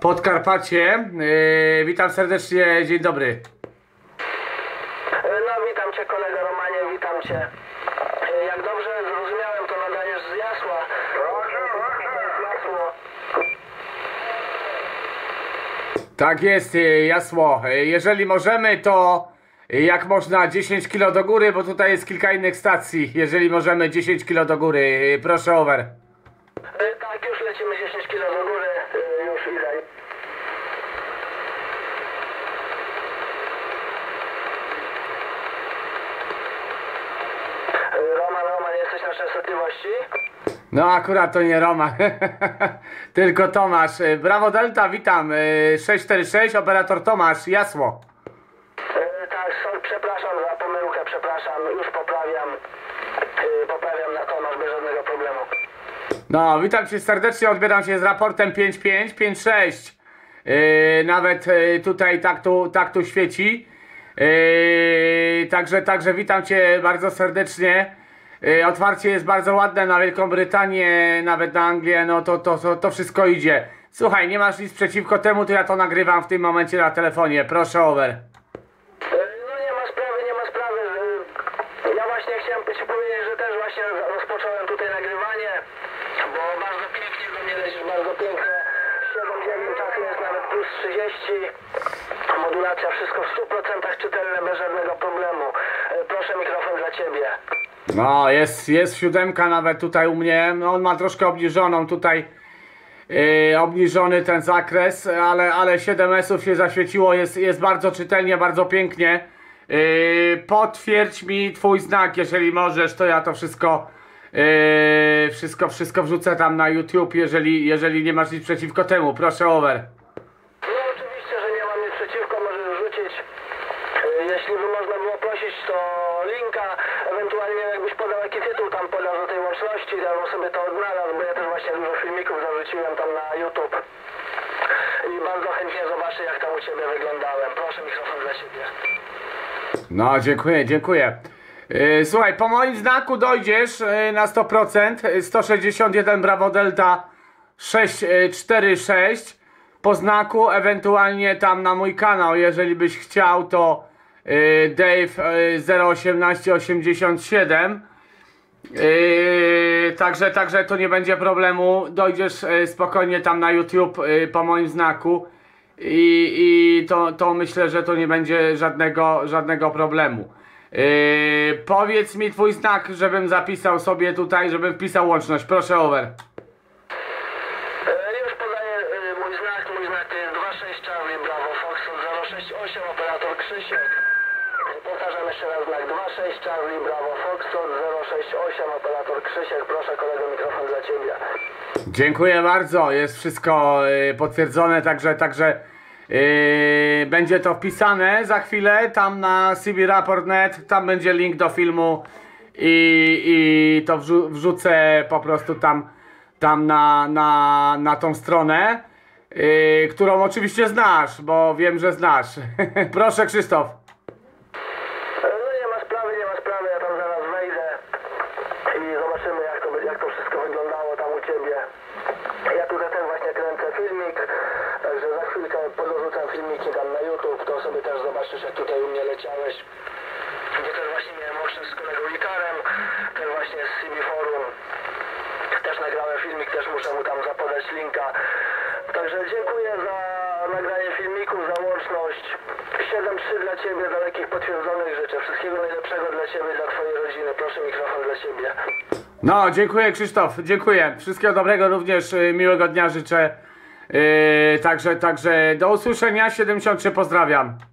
Podkarpacie. Yy, witam serdecznie, dzień dobry. No witam cię kolego Romanie, witam cię. E, Jak dobrze zrozumiałem, to nadajesz z Jasła. Jasło. Tak jest, yy, jasło. Yy, Jeżeli możemy, to yy, jak można 10 kg do góry, bo tutaj jest kilka innych stacji. Jeżeli możemy 10 kg do góry, yy, proszę over. Tak, już lecimy 10 kg do góry, e, już idę. E, Roman, Roman, jesteś na częstotliwości? No akurat to nie Roma, tylko Tomasz. Yy, Brawo Delta, witam. Yy, 646, operator Tomasz, jasło. E, Tak, przepraszam za pomyłkę, przepraszam, już poprawiam. E, Poprawiam na Tomasz bez żadnego problemu. No, witam cię serdecznie, odbieram się z raportem 5556. Yy, nawet yy, tutaj tak tu, tak tu świeci. Yy, także, także witam cię bardzo serdecznie. Yy, otwarcie jest bardzo ładne na Wielką Brytanię, nawet na Anglię, no to, to, to, to wszystko idzie. Słuchaj, nie masz nic przeciwko temu, to ja to nagrywam w tym momencie na telefonie. Proszę over. E, No nie ma sprawy, nie ma sprawy. E, Ja właśnie chciałem Ci powiedzieć, że też właśnie rozpocząłem tutaj nagrywanie, bo bardzo pięknie do mnie lecisz, bardzo pięknie. 7-9 czasem jest nawet plus 30. Modulacja, wszystko w 100% czytelne, bez żadnego problemu. E, Proszę mikrofon dla Ciebie. No, jest, jest siódemka nawet tutaj u mnie. No, on ma troszkę obniżoną tutaj. Yy, obniżony ten zakres, ale, ale 7S-ów się zaświeciło, jest, jest bardzo czytelnie, bardzo pięknie. Yy, potwierdź mi twój znak, jeżeli możesz, to ja to wszystko, yy, wszystko, wszystko wrzucę tam na YouTube, jeżeli, jeżeli nie masz nic przeciwko temu. Proszę over. No oczywiście, że nie mam nic przeciwko, możesz rzucić. E, Jeśli by można było prosić, to linka, ewentualnie jakbyś podał jaki tytuł tam podał do tej łączności, ja bym sobie to odnalazł, bo ja też właśnie dużo filmików zarzuciłem tam na YouTube. I bardzo chętnie zobaczę, jak tam u Ciebie wyglądałem. Proszę, mikrofon dla Ciebie. No, dziękuję, dziękuję. Yy, słuchaj, po moim znaku dojdziesz yy, na 100%. yy, 161 Bravo Delta 646. Po znaku, ewentualnie tam na mój kanał, jeżeli byś chciał, to Dave yy, 01887. Yy, także, także to nie będzie problemu. Dojdziesz spokojnie tam na YouTube po moim znaku i, i to, to myślę, że to nie będzie żadnego, żadnego problemu. Yy, powiedz mi twój znak, żebym zapisał sobie tutaj, żebym wpisał łączność. Proszę over. E, Już podaję e, mój znak. Mój znak to jest 26 Charlie Bravo Foxtrot 068 operator Krzysiek. Powtarzam jeszcze raz znak 26 Charlie Bravo Foxtrot 068 operator Krzysiek. Proszę kolego mikrofon dla Ciebie. Dziękuję bardzo. Jest wszystko yy, potwierdzone, także, także yy, będzie to wpisane za chwilę tam na cbraport.net. Tam będzie link do filmu i, i to wrzu wrzucę po prostu tam, tam na, na, na tą stronę, yy, którą oczywiście znasz, bo wiem, że znasz. Proszę Krzysztof. E, No nie ma sprawy, nie ma sprawy. Ja tam zaraz wejdę i zobaczymy jak to, by- jak to wszystko wyglądało tam u Ciebie. Ja tutaj też właśnie kręcę filmik, także za chwilkę podrzucam filmiki tam na YouTube, to zobaczysz jak tutaj u mnie leciałeś. Bo też właśnie miałem łączność z kolegą Ikarem, też właśnie z CB Forum. Też nagrałem filmik, też muszę mu tam zapodać linka. Także dziękuję za nagranie filmiku, za łączność. 7-3 dla Ciebie, dalekich potwierdzonych życzę. Wszystkiego najlepszego dla Ciebie, dla Twojej rodziny. Proszę mikrofon dla Ciebie. No, dziękuję Krzysztof, dziękuję. Wszystkiego dobrego również, y, miłego dnia życzę. Yy, także, także do usłyszenia, 73 pozdrawiam.